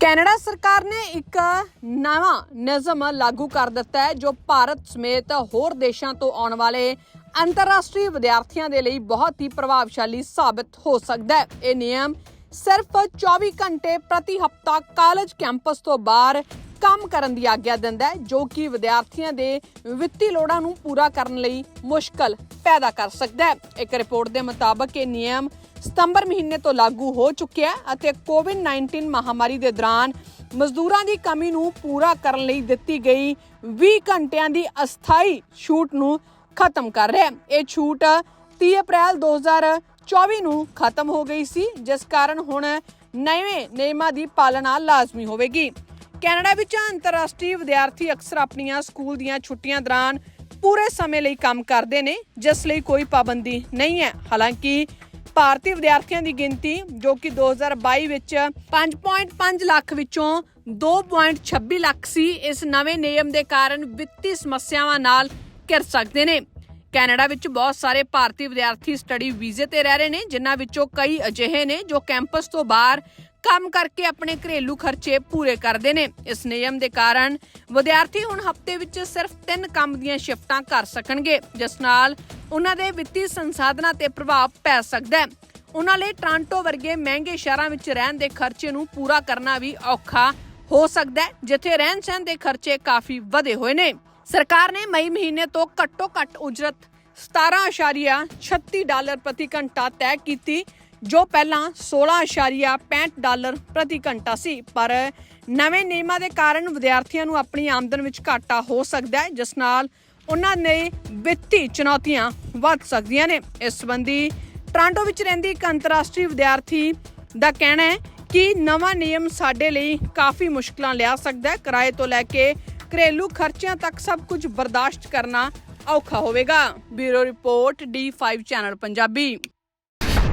Canada ਸਰਕਾਰ ਨੇ ਇੱਕ ਨਵਾਂ ਨਿਯਮ ਲਾਗੂ ਕਰ ਦਿੱਤਾ ਹੈ, ਜੋ ਭਾਰਤ ਸਮੇਤ ਹੋਰ ਦੇਸ਼ਾਂ ਤੋਂ ਆਉਣ ਵਾਲੇ ਅੰਤਰਰਾਸ਼ਟਰੀ ਵਿਦਿਆਰਥੀਆਂ ਦੇ ਲਈ ਬਹੁਤ ਹੀ ਪ੍ਰਭਾਵਸ਼ਾਲੀ ਸਾਬਤ ਹੋ ਸਕਦਾ ਹੈ। ਇਹ ਨਿਯਮ ਸਿਰਫ 24 ਘੰਟੇ ਪ੍ਰਤੀ ਹਫ਼ਤਾ ਕਾਲਜ ਕੈਂਪਸ ਤੋਂ ਬਾਹਰ ਕੰਮ ਕਰਨ ਦੀ ਆਗਿਆ ਦਿੰਦਾ ਹੈ, ਜੋ ਕਿ ਵਿਦਿਆਰਥੀਆਂ ਦੇ ਵਿੱਤੀ ਲੋੜਾਂ ਨੂੰ ਪੂਰਾ ਕਰਨ ਲਈ ਮੁਸ਼ਕਲ ਪੈਦਾ ਕਰ ਸਕਦਾ ਹੈ। ਇੱਕ ਰਿਪੋਰਟ ਦੇ ਮੁਤਾਬਕ ਇਹ ਨਿਯਮ ਸਤੰਬਰ ਮਹੀਨੇ ਤੋਂ ਲਾਗੂ ਹੋ ਚੁੱਕਿਆ ਅਤੇ ਕੋਵਿਡ-19 ਮਹਾਮਾਰੀ ਦੇ ਦੌਰਾਨ ਮਜ਼ਦੂਰਾਂ ਦੀ ਕਮੀ ਨੂੰ ਪੂਰਾ ਕਰਨ ਲਈ ਦਿੱਤੀ ਗਈ 20 ਘੰਟਿਆਂ ਦੀ ਅਸਥਾਈ ਛੂਟ ਨੂੰ ਖਤਮ ਕਰ ਰਿਹਾ ਹੈ। ਇਹ ਛੂਟ 30 ਅਪ੍ਰੈਲ 2024 ਨੂੰ ਖਤਮ ਹੋ ਗਈ ਸੀ, ਜਿਸ ਕਾਰਨ ਹੁਣ ਨਵੇਂ ਨਿਯਮਾਂ ਦੀ ਪਾਲਣਾ ਲਾਜ਼ਮੀ ਹੋਵੇਗੀ। ਕੈਨੇਡਾ ਵਿੱਚ ਅੰਤਰਰਾਸ਼ਟਰੀ ਵਿਦਿਆਰਥੀ ਅਕਸਰ ਆਪਣੀਆਂ ਸਕੂਲ ਦੀਆਂ ਛੁੱਟੀਆਂ ਦੌਰਾਨ ਪੂਰੇ ਸਮੇਂ ਲਈ ਕੰਮ ਕਰਦੇ ਨੇ, ਜਿਸ ਲਈ ਕੋਈ ਪਾਬੰਦੀ ਨਹੀਂ ਹੈ। ਹਾਲਾਂਕਿ ਭਾਰਤੀ ਵਿਦਿਆਰਥੀਆਂ ਦੀ ਗਿਣਤੀ ਜੋ ਕਿ 2022 ਵਿੱਚ 5.5 ਲੱਖ ਵਿੱਚੋਂ 2.26 ਲੱਖ ਸੀ, ਇਸ ਨਵੇਂ ਨਿਯਮ ਦੇ ਕਾਰਨ ਵਿੱਤੀ ਸਮੱਸਿਆਵਾਂ ਨਾਲ ਘਿਰ ਸਕਦੇ ਨੇ। ਕੈਨੇਡਾ ਵਿੱਚ ਬਹੁਤ ਸਾਰੇ ਭਾਰਤੀ ਵਿਦਿਆਰਥੀ ਸਟੱਡੀ ਵੀਜ਼ੇ ਤੇ ਰਹਿ ਰਹੇ ਨੇ, ਜਿਨ੍ਹਾਂ ਵਿੱਚੋਂ ਕਈ ਅਜਿਹੇ ਨੇ ਜੋ ਕੈਂਪਸ ਤੋਂ ਬਾਹਰ ਕੰਮ ਕਰਕੇ ਆਪਣੇ ਘਰੇਲੂ ਖਰਚੇ ਪੂਰੇ ਕਰਦੇ ਨੇ। ਇਸ ਨਿਯਮ ਦੇ ਕਾਰਨ ਵਿਦਿਆਰਥੀ ਹੁਣ ਹਫ਼ਤੇ ਵਿੱਚ ਸਿਰਫ 3 ਕੰਮ ਦੀਆਂ ਸ਼ਿਫਟਾਂ ਕਰ ਸਕਣਗੇ, ਜਿਸ ਨਾਲ ਉਹਨਾਂ ਦੇ ਵਿੱਤੀ ਸੰਸਾਧਨਾਂ ਤੇ ਪ੍ਰਭਾਵ ਪੈ ਸਕਦਾ ਹੈ। ਉਹਨਾਂ ਲਈ ਟ੍ਰਾਂਟੋ ਵਰਗੇ ਮਹਿੰਗੇ ਸ਼ਹਿਰਾਂ ਵਿੱਚ ਰਹਿਣ ਦੇ ਖਰਚੇ ਨੂੰ ਪੂਰਾ ਕਰਨਾ ਵੀ ਔਖਾ ਹੋ ਸਕਦਾ ਹੈ, ਜਿੱਥੇ ਰਹਿਣ ਸਹਿਣ ਦੇ ਖਰਚੇ ਕਾਫੀ ਵਧੇ ਹੋਏ ਨੇ। ਸਰਕਾਰ ਨੇ ਮਈ ਮਹੀਨੇ ਤੋਂ ਘੱਟੋ ਘੱਟ ਉਜਰਤ 17.36 ਡਾਲਰ ਪ੍ਰਤੀ ਘੰਟਾ ਤੈਅ ਕੀਤੀ ਜੋ ਪਹਿਲਾਂ 16.65 ਡਾਲਰ ਪ੍ਰਤੀ ਘੰਟਾ ਸੀ, ਪਰ ਨਵੇਂ ਨਿਯਮਾਂ ਦੇ ਕਾਰਨ ਵਿਦਿਆਰਥੀਆਂ ਨੂੰ ਆਪਣੀ ਆਮਦਨ ਵਿੱਚ ਘਾਟਾ ਹੋ ਸਕਦਾ ਹੈ, ਜਿਸ ਨਾਲ ਉਹਨਾਂ ਨੇ ਵਿੱਤੀ ਚੁਣੌਤੀਆਂ ਵੱਧ ਸਕਦੀਆਂ ਨੇ। ਇਸ ਸੰਬੰਧੀ ਟ੍ਰਾਂਟੋ ਵਿੱਚ ਰਹਿੰਦੀ ਇੱਕ ਅੰਤਰਰਾਸ਼ਟਰੀ ਵਿਦਿਆਰਥੀ ਦਾ ਕਹਿਣਾ ਹੈ ਕਿ ਨਵਾਂ ਨਿਯਮ ਸਾਡੇ ਲਈ ਕਾਫੀ ਮੁਸ਼ਕਲਾਂ ਲਿਆ ਸਕਦਾ ਹੈ। ਕਿਰਾਏ ਤੋਂ ਲੈ ਕੇ ਘਰੇਲੂ ਖਰਚਿਆਂ ਤੱਕ ਸਭ ਕੁਝ ਬਰਦਾਸ਼ਤ ਕਰਨਾ ਔਖਾ ਹੋਵੇਗਾ। Bureau report D5 channel Punjabi.